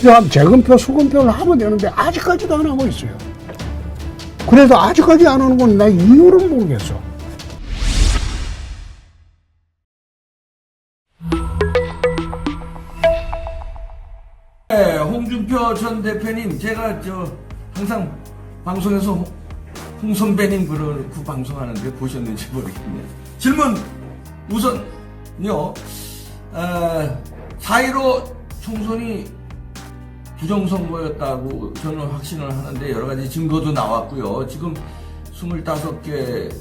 투표하면 재검표, 수검표를 하면 되는데 아직까지도 안 하고 있어요. 그래도 아직까지 안 하는 건 나 이유를 모르겠어. 네, 홍준표 전 대표님, 제가 저 항상 방송에서 홍- 홍 선배님 그러고 방송하는데 보셨는지 모르겠네요. 질문 우선요, 어, 4.15 총선이 부정선거였다고 저는 확신을 하는데 여러 가지 증거도 나왔고요. 지금 25개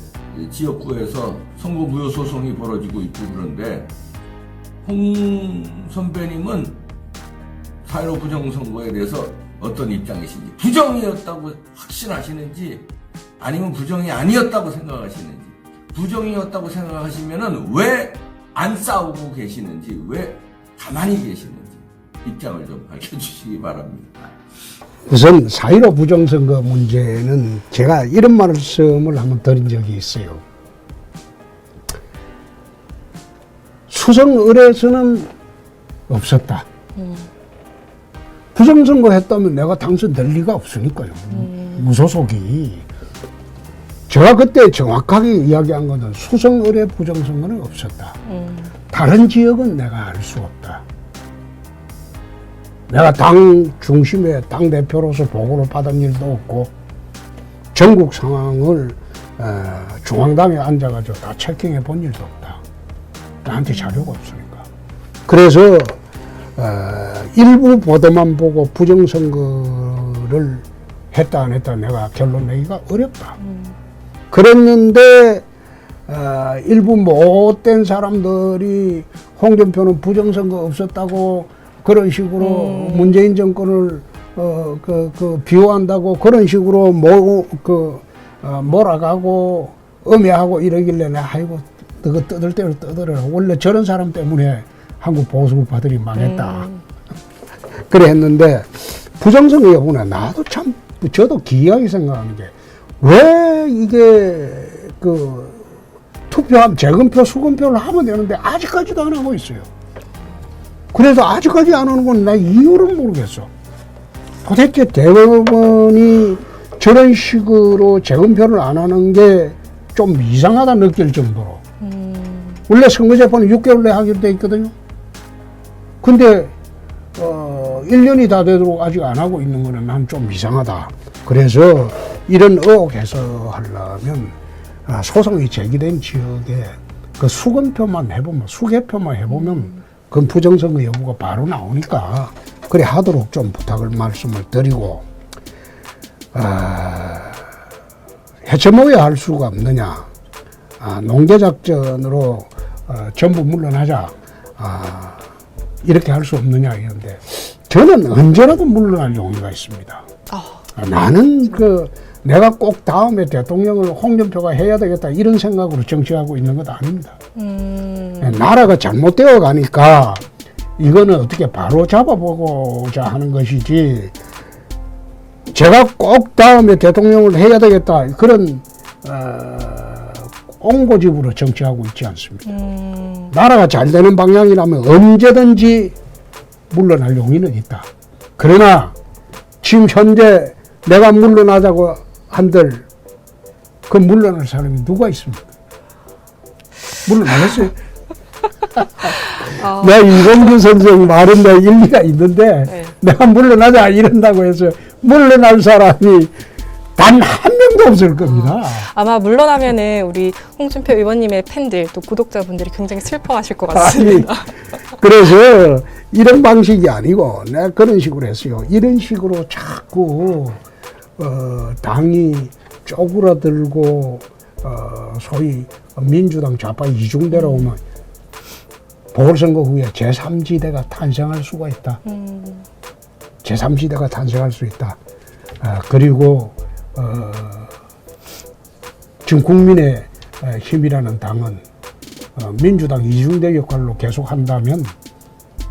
지역구에서 선거 무효 소송이 벌어지고 있고 그런데 홍 선배님은 4.15 부정선거에 대해서 어떤 입장이신지 부정이었다고 확신하시는지 아니면 부정이 아니었다고 생각하시는지 부정이었다고 생각하시면은 왜 안 싸우고 계시는지 왜 가만히 계시는지 입장을 좀 밝혀주시기 바랍니다. 우선 4.15 부정선거 문제는 제가 이런 말씀을 한번 드린 적이 있어요. 수성을에서는 없었다. 부정선거 했다면 내가 당선될 리가 없으니까요. 무소속이. 제가 그때 정확하게 이야기한 것은 수성을의 부정선거는 없었다. 다른 지역은 내가 알 수 없다. 내가 당 중심에 당 대표로서 보고를 받은 일도 없고 전국 상황을 어, 중앙당에 앉아가지고 다 체킹해 본 일도 없다. 나한테 자료가 없으니까. 그래서 어, 일부 보도만 보고 부정선거를 했다 안 했다 내가 결론 내기가 어렵다. 그랬는데 어, 일부 못된 사람들이 홍준표는 부정선거 없었다고 그런 식으로 문재인 정권을 어, 그, 그 비호한다고 그런 식으로 모, 그, 어, 몰아가고 음해하고 이러길래 내가 아이고 그거 떠들 대로 떠들어라. 원래 저런 사람 때문에 한국 보수파들이 망했다. 그래 했는데 부정선거 여부는 나도 참 저도 기이하게 생각하는 게 왜 이게 그 투표함 재검표 수검표를 하면 되는데 아직까지도 안 하고 있어요. 그래서 아직까지 안 하는 건 나 이유를 모르겠어. 도대체 대법원이 저런 식으로 재검표를 안 하는 게 좀 이상하다 느낄 정도로. 원래 선거재판은 6개월 내에 하기로 돼 있거든요. 근데 어, 1년이 다 되도록 아직 안 하고 있는 거는 난 좀 이상하다. 그래서 이런 의혹 해소하려면 아, 소송이 제기된 지역에 그 수검표만 해보면, 수개표만 해보면 그 부정선거 여부가 바로 나오니까 그래 하도록 좀 부탁을 말씀을 드리고, 아, 해체모여 할 수가 없느냐. 아, 농계작전으로 어, 전부 물러나자. 아, 이렇게 할 수 없느냐 이런데 저는 언제라도 물러날 용의가 있습니다. 아, 아, 나는 그 내가 꼭 다음에 대통령을 홍준표가 해야 되겠다 이런 생각으로 정치하고 있는 것 아닙니다. 음, 나라가 잘못되어 가니까 이거는 어떻게 바로 잡아보고자 하는 것이지 제가 꼭 다음에 대통령을 해야 되겠다 그런 어, 옹고집으로 정치하고 있지 않습니다. 음, 나라가 잘 되는 방향이라면 언제든지 물러날 용의는 있다. 그러나 지금 현재 내가 물러나자고 한들 그 물러날 사람이 누가 있습니까? 물러나겠어요? 아, 내가 이범규 선생 말은 내 일리가 있는데 네. 내가 물러나자 이런다고 해서 물러날 사람이 단 한 명도 없을 겁니다. 아마 물러나면은 우리 홍준표 의원님의 팬들 또 구독자분들이 굉장히 슬퍼하실 것 아니, 같습니다. 그래서 이런 방식이 아니고 내가 그런 식으로 했어요. 이런 식으로 자꾸 어, 당이 쪼그라들고 어, 소위 민주당 좌파 이중대로 오면 보궐선거 후에 제3지대가 탄생할 수가 있다. 음, 제3지대가 탄생할 수 있다. 아, 그리고 어, 지금 국민의 어, 힘이라는 당은 어, 민주당 이중대 역할로 계속 한다면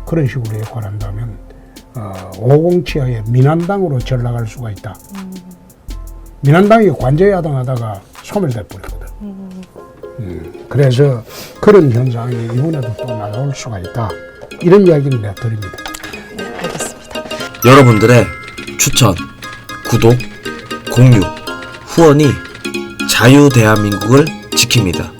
그런 식으로 역할한다면 어, 507의 민한당으로 전락할 수가 있다. 민한당이 관제야당 하다가 소멸돼 버리거든. 음, 그래서 그런 현상이 이번에도 또 나올 수가 있다. 이런 이야기를 내가 드립니다. 네, 알겠습니다. 여러분들의 추천, 구독, 공유, 후원이 자유 대한민국을 지킵니다.